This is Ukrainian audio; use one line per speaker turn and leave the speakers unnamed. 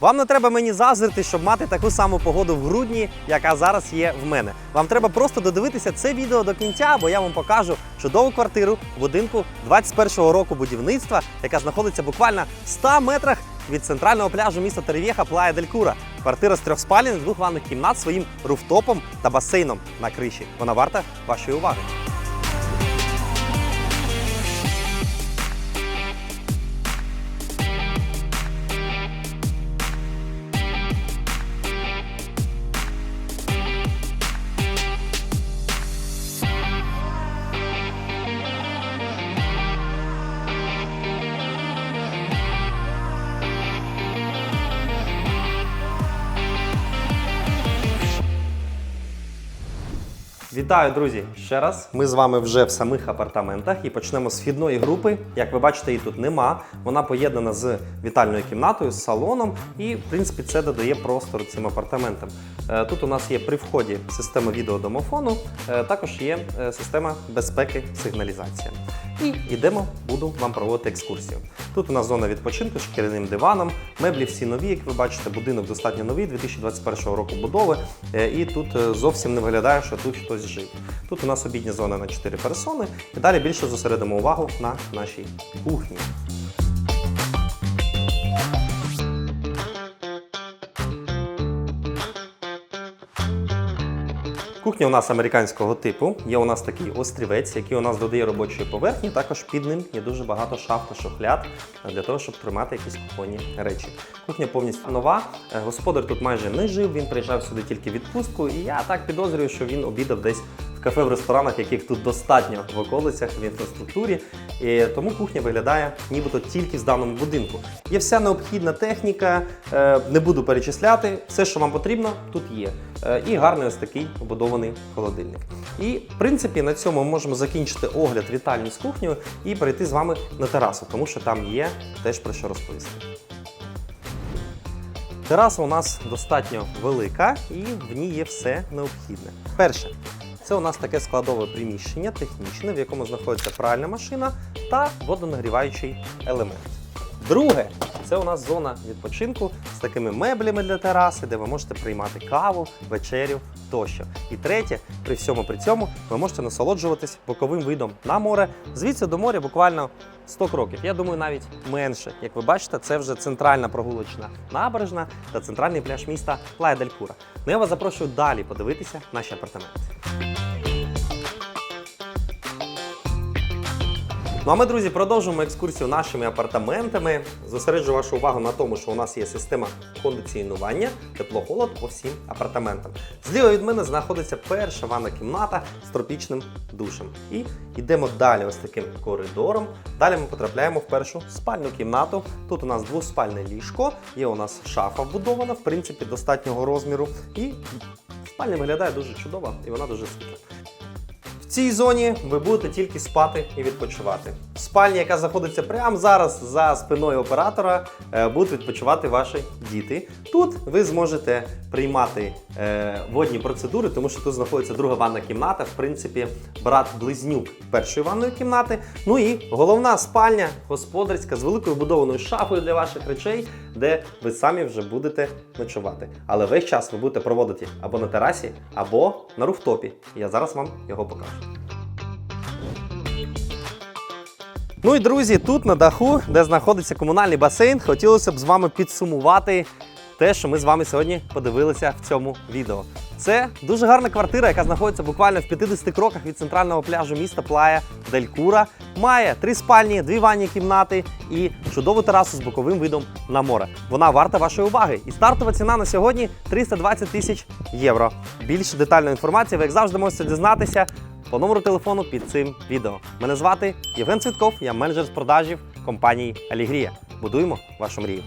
Вам не треба мені зазирти, щоб мати таку саму погоду в грудні, яка зараз є в мене. Вам треба просто додивитися це відео до кінця, бо я вам покажу чудову квартиру в будинку 21-го року будівництва, яка знаходиться буквально в 100 метрах від центрального пляжу міста Теревєха Плая Дель Кура. Квартира з трьох спалень, двох ванних кімнат своїм руфтопом та басейном на криші. Вона варта вашої уваги. Вітаю, друзі! Ще раз. Ми з вами вже в самих апартаментах і почнемо з вхідної групи. Як ви бачите, її тут нема. Вона поєднана з вітальною кімнатою, з салоном, і в принципі це додає простору цим апартаментам. Е, Тут у нас є при вході система відеодомофону, е, також є е, система безпеки сигналізація. І йдемо, буду вам проводити екскурсію. Тут у нас зона відпочинку з шкіряним диваном, меблі всі нові, як ви бачите, будинок достатньо новий, 2021 року будови. Е, І тут е, зовсім не виглядає, що тут хтось жив. Тут у нас обідня зона на 4 персони, і далі більше зосередимо увагу на нашій кухні. Кухня у нас американського типу. Є у нас такий острівець, який у нас додає робочої поверхні. Також під ним є дуже багато шаф та шухляд для того, щоб тримати якісь кухонні речі. Кухня повністю нова. Е, Господар тут майже не жив. Він приїжджав сюди тільки відпустку. І я так підозрюю, що він обідав десь в кафе в ресторанах, яких тут достатньо в околицях в інфраструктурі. І тому кухня виглядає нібито тільки в даному будинку. Є вся необхідна техніка, е, не буду перечисляти. Все, що вам потрібно, тут є. Е, І гарний ось такий побудований холодильник. І в принципі на цьому ми можемо закінчити огляд вітальні з кухнею і перейти з вами на терасу, тому що там є теж про що розповісти. Тераса у нас достатньо велика і в ній є все необхідне. Перше, це у нас таке складове приміщення технічне, в якому знаходиться пральна машина та водонагріваючий елемент. Друге, це у нас зона відпочинку з такими меблями для тераси, де ви можете приймати каву, вечерю тощо. І третє, при всьому при цьому ви можете насолоджуватись боковим видом на море. Звідси до моря буквально 100 кроків. Я думаю, навіть менше. Як ви бачите, це вже центральна прогулочна набережна та центральний пляж міста Плая дель Кура. Ну я вас запрошую далі подивитися наші апартаменти. Ну а ми, друзі, продовжуємо екскурсію нашими апартаментами. Зосереджу вашу увагу на тому, що у нас є система кондиціонування, тепло-холод по всім апартаментам. Зліва від мене знаходиться перша ванна кімната з тропічним душем. І йдемо далі ось таким коридором. Далі ми потрапляємо в першу спальну кімнату. Тут у нас двоспальне ліжко, є у нас шафа вбудована, в принципі, достатнього розміру. І спальня виглядає дуже чудово і вона дуже світла. Цій зоні ви будете тільки спати і відпочивати. Спальні, яка знаходиться прямо зараз за спиною оператора, е, будуть відпочивати ваші діти. Тут ви зможете приймати е, водні процедури, тому що тут знаходиться друга ванна кімната, в принципі, брат-близнюк першої ванної кімнати. Ну і головна спальня господарська з великою будованою шафою для ваших речей, де ви самі вже будете ночувати. Але весь час ви будете проводити або на терасі, або на руфтопі. Я зараз вам його покажу. Ну і друзі, тут на даху, де знаходиться комунальний басейн, хотілося б з вами підсумувати те, що ми з вами сьогодні подивилися в цьому відео. Це дуже гарна квартира, яка знаходиться буквально в 50 кроках від центрального пляжу міста Плая Дель Кура. Має три спальні, дві ванні кімнати і чудову терасу з боковим видом на море. Вона варта вашої уваги. І стартова ціна на сьогодні 320 тисяч євро. Більш детальна інформація, ви як завжди можете дізнатися по номеру телефону під цим відео. Мене звати Євген Цвітков, я менеджер з продажів компанії Алігрія. Будуємо вашу мрію.